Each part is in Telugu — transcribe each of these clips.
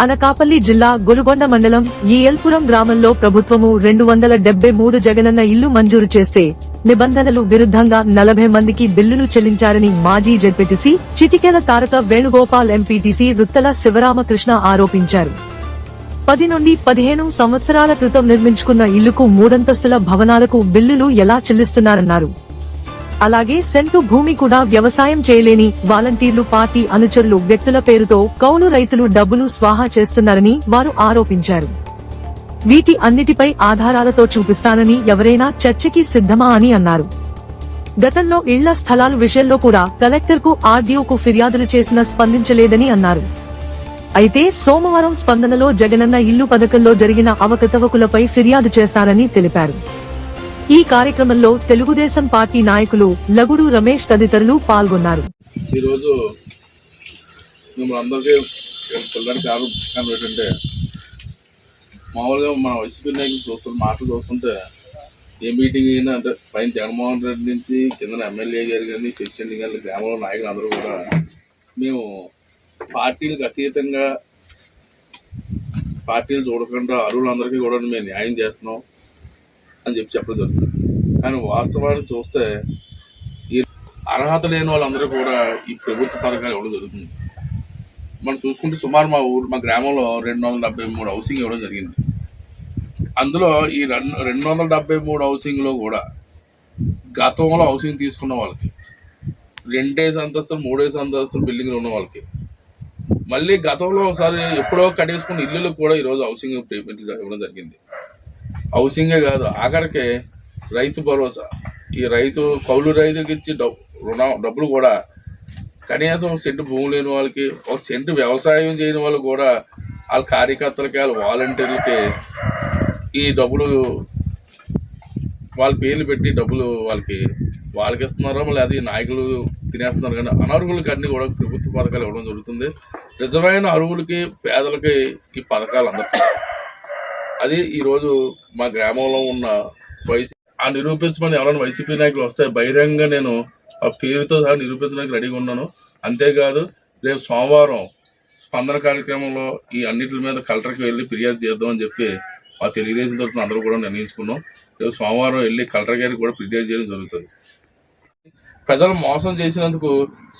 అనకాపల్లి జిల్లా గురుగొండ మండలం ఈఎల్పురం గ్రామంలో ప్రభుత్వము రెండు వందల డెబ్బై మూడు జగనన్న ఇల్లు మంజూరు చేస్తే నిబంధనలు విరుద్ధంగా నలభై మందికి బిల్లులు చెల్లించారని మాజీ జడ్పీటీసీ చిటికెల తారక వేణుగోపాల్ ఎంపీటీసీ రుత్తల శివరామకృష్ణ ఆరోపించారు. పది నుండి పదిహేను సంవత్సరాల క్రితం నిర్మించుకున్న ఇల్లుకు మూడంతస్తుల భవనాలకు బిల్లులు ఎలా చెల్లిస్తున్నారన్నారు. అలాగే సెంటు భూమి కూడా వ్యవసాయం చేయలేని వాలంటీర్లు పార్టీ అనుచరులు వ్యక్తుల పేరుతో కౌలు రైతులు డబ్బులు స్వాహా చేస్తున్నారని వారు ఆరోపించారు. వీటి అన్నిటిపై ఆధారాలతో చూపిస్తానని ఎవరైనా చర్చకి సిద్ధమా అని అన్నారు. గతంలో ఇళ్ళ స్థలాల విషయంలో కూడా కలెక్టర్కు ఆర్డీఓకు ఫిర్యాదులు చేసినా స్పందించలేదని అన్నారు. అయితే సోమవారం స్పందనలో జగనన్న ఇల్లు పథకంలో జరిగిన అవకతవకులపై ఫిర్యాదు చేస్తారని తెలిపారు. ఈ కార్యక్రమంలో తెలుగుదేశం పార్టీ నాయకులు లగుడు రమేష్ తదితరులు పాల్గొన్నారు. ఈరోజు మిమ్మల్ని అందరికీ పిల్లడానికి ఏంటంటే మామూలుగా మన వైసీపీ నాయకులు చూస్తున్న మాటలు చూస్తుంటే ఏ మీటింగ్ అయినా అంటే పైన జగన్మోహన్ రెడ్డి నుంచి కింద ఎమ్మెల్యే గారు కానీ ప్రెసిడెంట్ కానీ గ్రామంలో నాయకులు అందరూ కూడా మేము పార్టీలకు అతీతంగా పార్టీలు చూడకుండా అరువులందరికీ కూడా మేము న్యాయం చేస్తున్నాం. అని చెప్పి చెప్పడం జరుగుతుంది. కానీ వాస్తవాన్ని చూస్తే ఈ అర్హత లేని వాళ్ళందరూ కూడా ఈ ప్రభుత్వ పథకాలు ఇవ్వడం జరుగుతుంది. మనం చూసుకుంటే సుమారు మా ఊరు మా గ్రామంలో రెండు వందల డెబ్బై మూడు హౌసింగ్ ఇవ్వడం జరిగింది. అందులో ఈ రెండు రెండు వందల డెబ్బై మూడు హౌసింగ్లో కూడా గతంలో హౌసింగ్ తీసుకున్న వాళ్ళకి రెండేసి అంతస్తులు మూడేసి అంతస్తులు బిల్డింగ్లు ఉన్న వాళ్ళకి మళ్ళీ గతంలో ఒకసారి ఎప్పుడో కట్టేసుకున్న ఇల్లులకు కూడా ఈరోజు హౌసింగ్ పేమెంట్ ఇవ్వడం జరిగింది. హౌసింగే కాదు ఆఖరికి రైతు భరోసా. ఈ రైతు కౌలు రైతుకి ఇచ్చి డబ్బు డబ్బులు కూడా కనీసం ఒక సెంటు భూమి లేని వాళ్ళకి ఒక సెంటు వ్యవసాయం చేయని వాళ్ళు కూడా వాళ్ళ కార్యకర్తలకి వాళ్ళ వాలంటీర్లకి ఈ డబ్బులు వాళ్ళ పేర్లు పెట్టి డబ్బులు వాళ్ళకి వాళ్ళకి ఇస్తున్నారో? మళ్ళీ అది నాయకులు తినేస్తున్నారు కానీ అనర్హులకి అన్నీ కూడా ప్రభుత్వ పథకాలు ఇవ్వడం జరుగుతుంది. నిజమైన అర్హులకి పేదలకి ఈ పథకాలు అందరికీ అది ఈరోజు మా గ్రామంలో ఉన్న వైసీ ఆ నిరూపించమని ఎవరైనా వైసీపీ నాయకులు వస్తే బహిరంగ నేను ఆ పేరుతో సహా నిరూపించడానికి రెడీగా ఉన్నాను. అంతేకాదు రేపు సోమవారం స్పందన కార్యక్రమంలో ఈ అన్నిటి మీద కలెక్టర్కి వెళ్ళి ఫిర్యాదు చేద్దామని చెప్పి మా తెలుగుదేశం తరఫున అందరూ కూడా నిర్ణయించుకున్నాం. రేపు సోమవారం వెళ్ళి కలెక్టర్ గారికి కూడా ఫిర్యాదు చేయడం జరుగుతుంది. ప్రజలు మోసం చేసినందుకు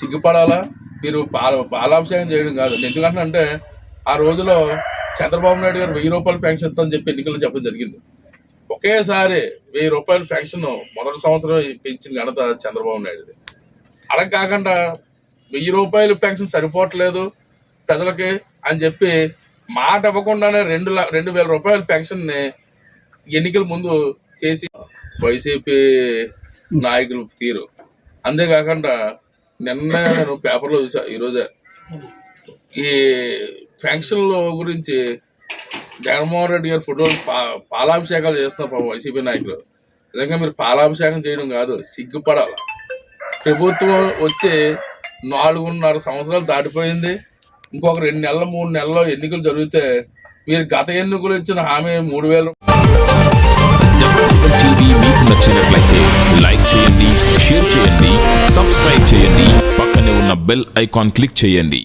సిగ్గుపడాలా? మీరు పాల పాలాభిషేకం చేయడం కాదు. ఎందుకంటే ఆ రోజులో చంద్రబాబు నాయుడు గారు వెయ్యి రూపాయలు పెన్షన్ ఇస్తామని చెప్పి ఎన్నికల్లో చెప్పడం జరిగింది. ఒకేసారి వెయ్యి రూపాయల పెన్షన్ మొదటి సంవత్సరం పెంచిన ఘనత చంద్రబాబు నాయుడుది. అలా కాకుండా వెయ్యి రూపాయలు పెన్షన్ సరిపోవట్లేదు ప్రజలకి అని చెప్పి మాట ఇవ్వకుండానే రెండు ల- రెండు వేల రూపాయల పెన్షన్ని ఎన్నికల ముందు చేసి వైసీపీ నాయకులు తీరు. అంతేకాకుండా నిన్న నేను పేపర్లో చూసా ఈరోజే ఈ పెన్షన్ల గురించి జగన్మోహన్ రెడ్డి గారు ఫోటోలు పా పాలాభిషేకాలు చేస్తున్నారు పాపం వైసీపీ నాయకులు. నిజంగా మీరు పాలాభిషేకం చేయడం కాదు సిగ్గుపడాలి? ప్రభుత్వం వచ్చే నాలుగున్నర సంవత్సరాలు దాటిపోయింది. ఇంకొక రెండు నెలలు మూడు నెలల్లో ఎన్నికలు జరిగితే మీరు గత ఎన్నికలు ఇచ్చిన హామీ మూడు వేలు. మీకు నచ్చినట్లయితే లైక్ చేయండి షేర్ చేయండి సబ్స్క్రైబ్ చేయండి పక్కనే ఉన్న బెల్ ఐకాన్ క్లిక్ చేయండి.